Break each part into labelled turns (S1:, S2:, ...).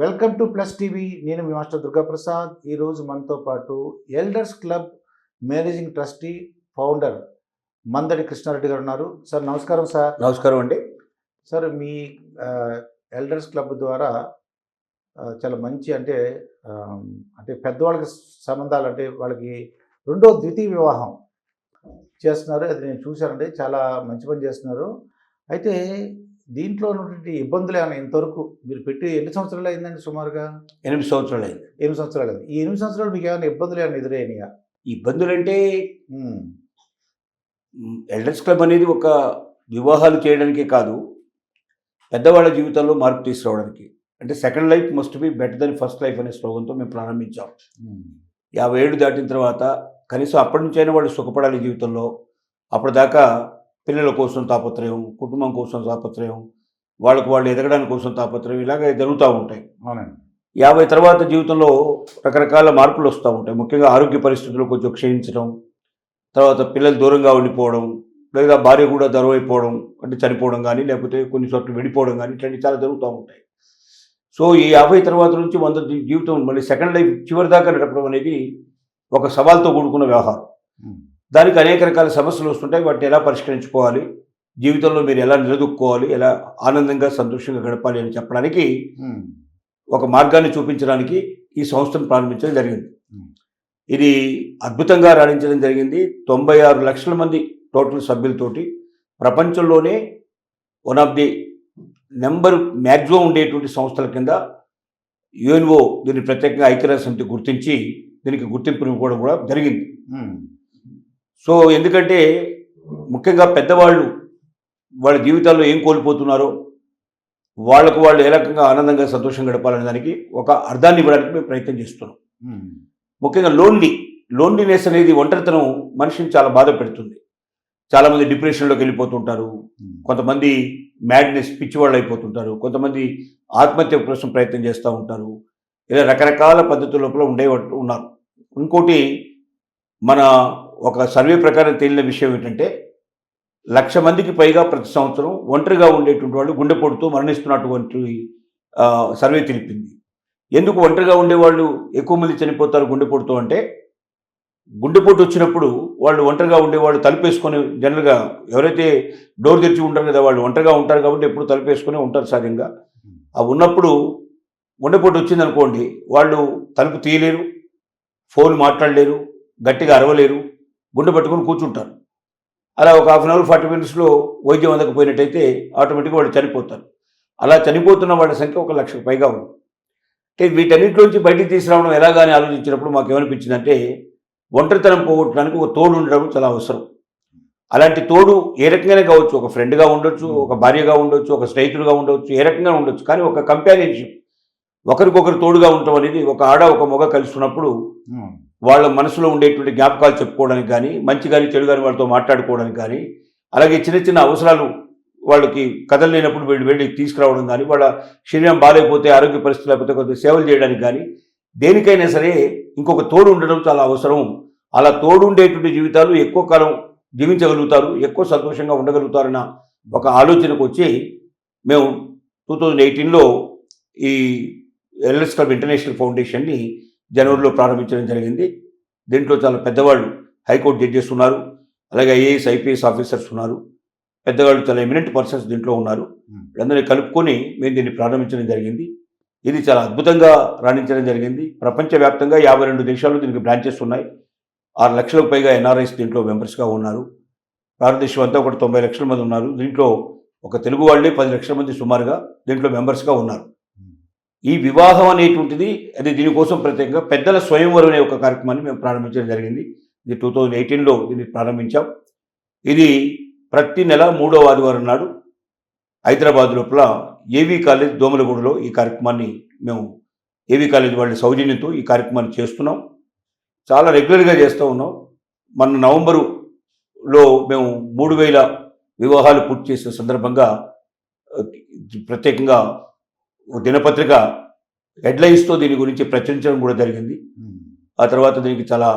S1: Welcome to plus TV. నేను మీ master Durgaprasad. ఈరోజు మనతో పాటు elders club managing trustee founder Mandadi Krishnareddy గారు ఉన్నారు. సార్ నమస్కారం సార్.
S2: నమస్కారం అండి.
S1: సార్ మీ ఎల్డర్స్ క్లబ్ ద్వారా చాలా మంచి అంటే అంటే పెద్దవాళ్ళకి సంబంధాలు అంటే వాళ్ళకి రెండో ద్వితీయ వివాహం చేస్తున్నారు. అది నేను చూశానండి. చాలా మంచి పని చేస్తున్నారు. అయితే దీంట్లో ఉన్నటువంటి ఇబ్బందులు ఏమైనా ఇంతవరకు మీరు పెట్టి ఎన్ని సంవత్సరాలు అయిందండి సుమారుగా?
S2: ఎనిమిది సంవత్సరాలు అయింది.
S1: ఎనిమిది సంవత్సరాలు అయింది. ఈ ఎనిమిది సంవత్సరాలు మీకు ఏమైనా ఇబ్బందులు ఏమైనా ఎదురైనాయా?
S2: ఇబ్బందులు అంటే ఎల్డర్స్ క్లబ్ అనేది ఒక వివాహాలు చేయడానికే కాదు పెద్దవాళ్ళ జీవితంలో మార్పు తీసుకురావడానికి. అంటే second life must be better then first life అనే స్లోగన్తో మేము ప్రారంభించాం. యాభై ఏళ్ళు దాటిన తర్వాత కనీసం అప్పటి నుంచైనా వాళ్ళు సుఖపడాలి జీవితంలో. అప్పటిదాకా పిల్లల కోసం తాపత్రయం కుటుంబం కోసం తాపత్రయం వాళ్ళకు వాళ్ళు ఎదగడానికి కోసం తాపత్రయం ఇలాగే జరుగుతూ ఉంటాయి.
S1: అవునండి.
S2: యాభై తర్వాత జీవితంలో రకరకాల మార్పులు వస్తూ ఉంటాయి. ముఖ్యంగా ఆరోగ్య పరిస్థితులు కొంచెం క్షీణించడం తర్వాత పిల్లలు దూరంగా ఉండిపోవడం లేదా భార్య కూడా దూరం అయిపోవడం అంటే చనిపోవడం కానీ లేకపోతే కొన్ని చోట్ల విడిపోవడం కానీ ఇట్లాంటివి చాలా జరుగుతూ ఉంటాయి. సో ఈ యాభై తర్వాత నుంచి వంద జీవితం మళ్ళీ సెకండ్ లైఫ్ చివరి దాకా నడపడం అనేది ఒక సవాల్తో కూడుకున్న వ్యవహారం. దానికి అనేక రకాల సమస్యలు వస్తుంటాయి. వాటిని ఎలా పరిష్కరించుకోవాలి? జీవితంలో మీరు ఎలా నిలదొక్కుకోవాలి? ఎలా ఆనందంగా సంతోషంగా గడపాలి అని చెప్పడానికి ఒక మార్గాన్ని చూపించడానికి ఈ సంస్థను ప్రారంభించడం జరిగింది. ఇది అద్భుతంగా రాణించడం జరిగింది. తొంభై ఆరు లక్షల మంది టోటల్ సభ్యులతోటి ప్రపంచంలోనే one of the number maximum ఉండేటువంటి సంస్థల కింద యుఎన్ఓ దీన్ని ప్రత్యేకంగా ఐక్యరాజ్య సమితి గుర్తించి దీనికి గుర్తింపుని ఇవ్వడం కూడా జరిగింది. సో ఎందుకంటే ముఖ్యంగా పెద్దవాళ్ళు వాళ్ళ జీవితాల్లో ఏం కోల్పోతున్నారో వాళ్ళకు వాళ్ళు ఏ రకంగా ఆనందంగా సంతోషం గడపాలనే దానికి ఒక అర్థాన్ని ఇవ్వడానికి మేము ప్రయత్నం చేస్తున్నాం. ముఖ్యంగా లోన్లీ లోన్లీనెస్ అనేది ఒంటరితనం మనిషిని చాలా బాధ పెడుతుంది. చాలామంది డిప్రెషన్లోకి వెళ్ళిపోతుంటారు. కొంతమంది మ్యాడ్నెస్ పిచ్చివాళ్ళు అయిపోతుంటారు. కొంతమంది ఆత్మహత్య కోసం ప్రయత్నం చేస్తూ ఉంటారు. ఇలా రకరకాల పద్ధతుల లోపల ఉండే ఉన్నారు. ఇంకోటి మన ఒక సర్వే ప్రకారం తేలిన విషయం ఏంటంటే లక్ష మందికి పైగా ప్రతి సంవత్సరం ఒంటరిగా ఉండేటువంటి వాళ్ళు గుండెపోటుతో మరణిస్తున్నటువంటి సర్వే తెలిపింది. ఎందుకు ఒంటరిగా ఉండేవాళ్ళు ఎక్కువ మంది చనిపోతారు గుండెపోటుతో అంటే గుండెపోటు వచ్చినప్పుడు వాళ్ళు ఒంటరిగా ఉండేవాళ్ళు తలుపేసుకొని జనరల్గా ఎవరైతే డోర్ తెరిచి ఉంటారు కదా వాళ్ళు ఒంటరిగా ఉంటారు కాబట్టి ఎప్పుడు తలుపేసుకొని ఉంటారు సహజంగా ఆ ఉన్నప్పుడు గుండెపోటు వచ్చింది అనుకోండి వాళ్ళు తలుపు తీయలేరు ఫోన్ మాట్లాడలేరు గట్టిగా అరవలేరు గుండె పట్టుకొని కూర్చుంటారు. అలా ఒక హాఫ్ అన్ అవర్ ఫార్టీ మినిట్స్లో వైద్యం అందకపోయినట్టయితే ఆటోమేటిక్గా వాళ్ళు చనిపోతారు. అలా చనిపోతున్న వాళ్ళ సంఖ్య ఒక లక్షకు పైగా ఉంది. అంటే వీటన్నిటిలోంచి బయటికి తీసుకురావడం ఎలాగానే ఆలోచించినప్పుడు మాకు ఏమనిపించిందంటే ఒంటరితనం పోగొట్టడానికి ఒక తోడు ఉండడం చాలా అవసరం. అలాంటి తోడు ఏ రకంగానే కావచ్చు ఒక ఫ్రెండ్గా ఉండొచ్చు ఒక భార్యగా ఉండొచ్చు ఒక స్నేహితుడుగా ఉండొచ్చు ఏ రకంగా ఉండొచ్చు. కానీ ఒక కంపానియన్షిప్ ఒకరికొకరు తోడుగా ఉండటం అనేది ఒక ఆడ ఒక మొగ
S1: కలుసుకున్నప్పుడు
S2: వాళ్ళ మనసులో ఉండేటువంటి జ్ఞాపకాలు చెప్పుకోవడానికి కానీ మంచి కానీ చెడు కానీ వాళ్ళతో మాట్లాడుకోవడానికి కానీ అలాగే చిన్న చిన్న అవసరాలు వాళ్ళకి కథలు లేనప్పుడు వెళ్ళి వెళ్ళి తీసుకురావడం కానీ వాళ్ళ శరీరం బాగాలేకపోతే ఆరోగ్య పరిస్థితి లేకపోతే కొంత సేవలు చేయడానికి కానీ దేనికైనా సరే ఇంకొక తోడు ఉండడం చాలా అవసరం. అలా తోడు ఉండేటువంటి జీవితాలు ఎక్కువ కాలం జీవించగలుగుతారు ఎక్కువ సంతోషంగా ఉండగలుగుతారన్న ఒక ఆలోచనకు వచ్చి మేము టూ థౌజండ్ ఎయిటీన్లో ఈ ఎల్ఎస్ క్లబ్ ఇంటర్నేషనల్ ఫౌండేషన్ని జనవరిలో ప్రారంభించడం జరిగింది. దీంట్లో చాలా పెద్దవాళ్ళు హైకోర్టు జడ్జెస్ ఉన్నారు. అలాగే ఐఏఎస్ ఐపీఎస్ ఆఫీసర్స్ ఉన్నారు. పెద్దవాళ్ళు చాలా ఎమినెంట్ పర్సన్స్ దీంట్లో ఉన్నారు. వీళ్ళందరినీ కలుపుకొని మేము దీన్ని ప్రారంభించడం జరిగింది. ఇది చాలా అద్భుతంగా రాణించడం జరిగింది. ప్రపంచవ్యాప్తంగా యాభై రెండు దేశాల్లో దీనికి బ్రాంచెస్ ఉన్నాయి. ఆరు లక్షలకు పైగా ఎన్ఆర్ఐస్ దీంట్లో మెంబర్స్గా ఉన్నారు. భారతదేశం అంతా ఒక తొంభై లక్షల మంది ఉన్నారు. దీంట్లో ఒక తెలుగు వాళ్ళే పది లక్షల మంది సుమారుగా దీంట్లో మెంబర్స్గా ఉన్నారు. ఈ వివాహం అనేటువంటిది అది దీనికోసం ప్రత్యేకంగా పెద్దల స్వయంవరం అనే ఒక కార్యక్రమాన్ని మేము ప్రారంభించడం జరిగింది. ఇది టూ థౌజండ్ ఎయిటీన్లో దీన్ని ప్రారంభించాం. ఇది ప్రతి నెల మూడో ఆదివారం నాడు హైదరాబాద్ లోపల ఏవీ కాలేజ్ దోమలగూడలో ఈ కార్యక్రమాన్ని మేము ఏవీ కాలేజ్ వాళ్ళ సౌజన్యంతో ఈ కార్యక్రమాన్ని చేస్తున్నాం. చాలా రెగ్యులర్గా చేస్తూ ఉన్నాం. మన నవంబరులో మేము మూడు వేల వివాహాలు పూర్తి చేసిన సందర్భంగా ప్రత్యేకంగా దినపత్రిక హెడ్లైన్స్తో దీని గురించి ప్రచురించడం కూడా జరిగింది. ఆ తర్వాత దీనికి చాలా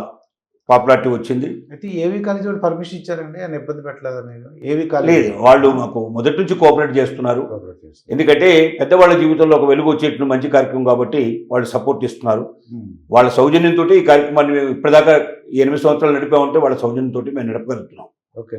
S2: పాపులారిటీ వచ్చింది.
S1: అయితే ఏవి కాలేజీ వాళ్ళు పర్మిషన్ ఇచ్చారండి? ఆయన ఇబ్బంది పెట్టలేదా నేను ఏవి కాలేజ్?
S2: వాళ్ళు మాకు మొదటి నుంచి కోఆపరేట్ చేస్తున్నారు. ఎందుకంటే పెద్దవాళ్ళ జీవితంలో ఒక వెలుగు వచ్చేట్లు మంచి కార్యక్రమం కాబట్టి వాళ్ళు సపోర్ట్ ఇస్తున్నారు. వాళ్ళ సౌజన్యంతో ఈ కార్యక్రమాన్ని మేము ఇప్పటిదాకా ఎనిమిది సంవత్సరాలు నడిపామంటే వాళ్ళ సౌజన్యంతో మేము నడపగలుగుతున్నాం.
S1: ఓకే.